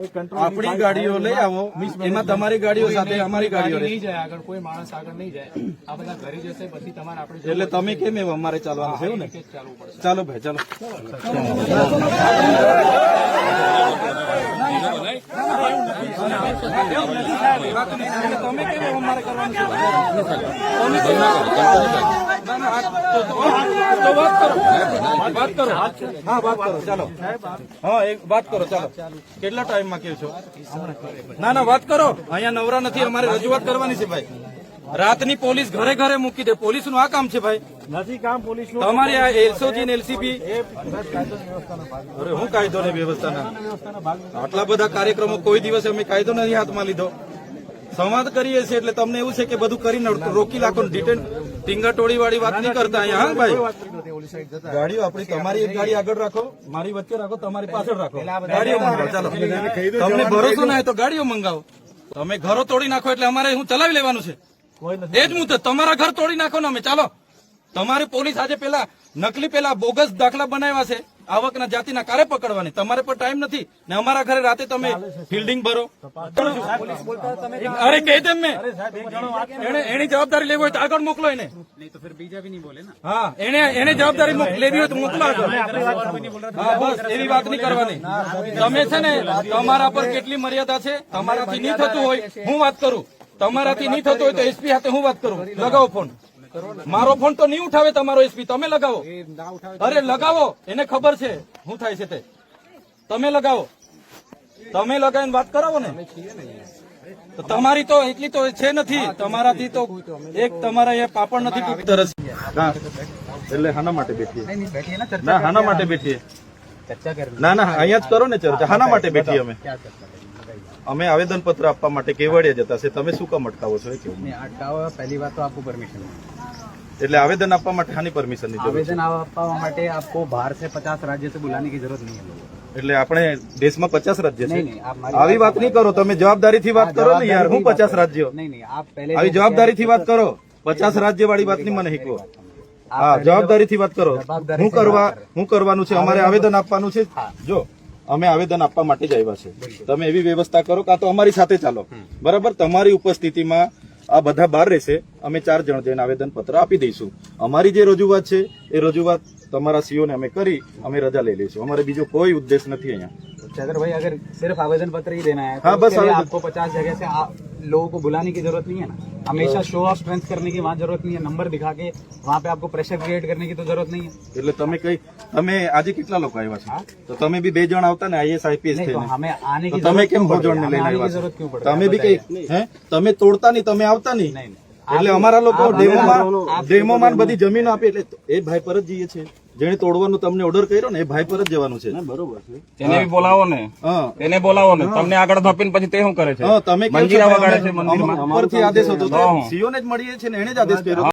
આપણી ગાડીઓ લઈ આવો એમાં તમારી ગાડીઓ સાથે અમારી ગાડીઓ નહીં જાય આગળ કોઈ માણસ આગળ નહીં જાય આ બધા ઘરે જશે પછી તમારે આપણે એટલે તમે કેમ એવું અમારે ચાલવાનું છે એવું ને ચાલો ભાઈ ચાલો તમે કેમ અમારે કરવાનું છે? વાત કરો કરો હા વાત કરો એક વાત કરો ચાલો કેટલા ટાઈમમાં કહો છો ના ના વાત કરો અહીંયા નવરા નથી અમારે રજૂઆત કરવાની છે ભાઈ રાતની પોલીસ ઘરે ઘરે મૂકી દે પોલીસનું આ કામ છે ભાઈ નથી કામ પોલીસ તમારી આ એલસોજી ને એલસીબી અરે હું કાયદો ને વ્યવસ્થાના આટલા બધા કાર્યક્રમો કોઈ દિવસે અમે કાયદો નથી હાથમાં લીધો સંવાદ કરીએ છીએ એટલે તમને એવું છે કે બધું કરીને રોકી લાખો ડિટેન ટીંગા ટોળી વાળી વાત નહીં કરતા અહીંયા હા ભાઈ? ગાડીઓ આપણી તમારી એક ગાડી આગળ રાખો મારી વચ્ચે રાખો તમારી પાછળ રાખો. ગાડીઓ મંગાવો ચાલો. તમને ભરોસો ના તો ગાડીઓ મંગાવો. તમે ઘરો તોડી નાખો એટલે અમારે હું ચલાવી લેવાનું છે. એ જ મુદ્દે તમારા ઘર તોડી નાખો ને અમે ચાલો. તમારે પોલીસ આજે પેલા નકલી પેલા બોગસ દાખલા બનાવ્યા છે. આવકના જાતિના કારે પકડવાની. તમારે પણ ટાઈમ નથી. ને અમારા ઘરે રાતે તમે ફિલ્ડિંગ ભરો. અરે કહી દેમ મેં એની જવાબદારી લેવી હોય તો આગળ મોકલો એને. હા એને એને જવાબદારી લેવી હોય તો મોકલો આગળ. હા બસ એવી વાત નહીં કરવાની. તમે છે ને તમારા પર કેટલી મર્યાદા છે? તમારાથી નહીં થતું હોય. હું વાત કરું. તમારાથી નહીં થતું હોય તો એસપી સાથે હું વાત કરું. લગાવો ફોન. મારો ફોન તો નહીં ઉઠાવે તમારો એસપી તમે લગાવો. અરે લગાવો એને ખબર છે શું થાય છે તે. તમે લગાવો. તમે લગાવીને વાત કરાવો ને. તમારી તો એટલી તો છે નથી. તમારાથી તો એક તમારા એ પાપડ નથી ખૂબ તરસ એટલે હાના માટે બેઠીએ. ના હાના માટે બેઠીએ. ના ના અહીંયા જ કરો ને ચર્ચા. હાના માટે બેઠીએ અમે. અમે આવેદનપત્ર આપવા માટે કેવડિયા જતા છે. તમે શું કામ અટકાવો છો કેવું? અટકાવવા પહેલી વાત તો આપકો પરમિશન એટલે આવેદન આપવા માટે ખાની પરમિશનની આવેદન આપવા માટે આપકો બહાર સે પચાસ રાજ્ય સે બુલાને કી જરૂરત નહીં એટલે આપણે દેશમાં પચાસ રાજ્ય છે? આવી વાત નહીં કરો. તમે જવાબદારીથી વાત કરો ને યાર. હું પચાસ રાજ્યો. નહીં નહીં આપ પહેલે આવી જવાબદારીથી વાત કરો. પચાસ રાજ્ય વાળી વાત નહીં મને હીકવો હા જવાબદારી થી વાત કરો. હું કરવા હું કરવાનું છે? અમારે આવેદન આપવાનું છે? જો. અમે આવેદન આપવા માટે જ આવ્યા છે તમે એવી વ્યવસ્થા કરો કાં તો અમારી સાથે ચાલો બરાબર તમારી ઉપસ્થિતિમાં આ બધા બહાર રહેશે અમે ચાર જણ જઈને આવેદન પત્ર આપી દઈશું અમારી જે રજૂઆત છે એ રજૂઆત તમારા સીઓ ને અમે કરી અમે રજા લઈ લઈશું અમારે બીજો કોઈ ઉદ્દેશ નથી અહીંયા चंद्र भाई अगर सिर्फ आवेदन पत्र ही देना है तो हाँ, बस उसके लिए आवेदन- आपको पचास जगह से आ- लोगों को बुलाने की जरूरत नहीं है ना हमेशा शो ऑफ स्ट्रेंथ करने की वहाँ जरूरत नहीं है नंबर दिखा के वहाँ पे आपको प्रेशर क्रिएट करने की तो जरूरत नहीं है એટલે તમે કઈ તમે આજે કેટલા લોકો આવ્યા છો તો તમે બી બે જણ આવતા ને આઈએસ આઈપીએસ नहीं तो થઈને हमें आने તો की તમે जरूरत કેમ क्यों ભોજન पड़ ને रही है? લઈને हमें आने की આવ્યા जरूरत क्यों છો? पड़ रही है? તમે બી કઈ હે તમે તોડતા નહીં તમે આવતા નહીં नहीं, એટલે અમારા લોકો આપ- ડેમોમાં આપ- ડેમોમાં બધી જમીન આપી એટલે એ ભાઈ પર જ જઈએ છે જેને તોડવાનું તમને ઓર્ડર કર્યો ને એ ભાઈ પર જ જવાનું છે. બરોબર છે. તેને બી બોલાવો ને. હા. તેને બોલાવો ને. તમને આગળ ધપીને પછી તે શું કરે છે? તમે મંજીરા વગાડે છે મંદિરમાં અમે ઉપરથી આદેશ હતો. સીઓ ને જ મળીએ છે ને એને જ આદેશ કર્યો.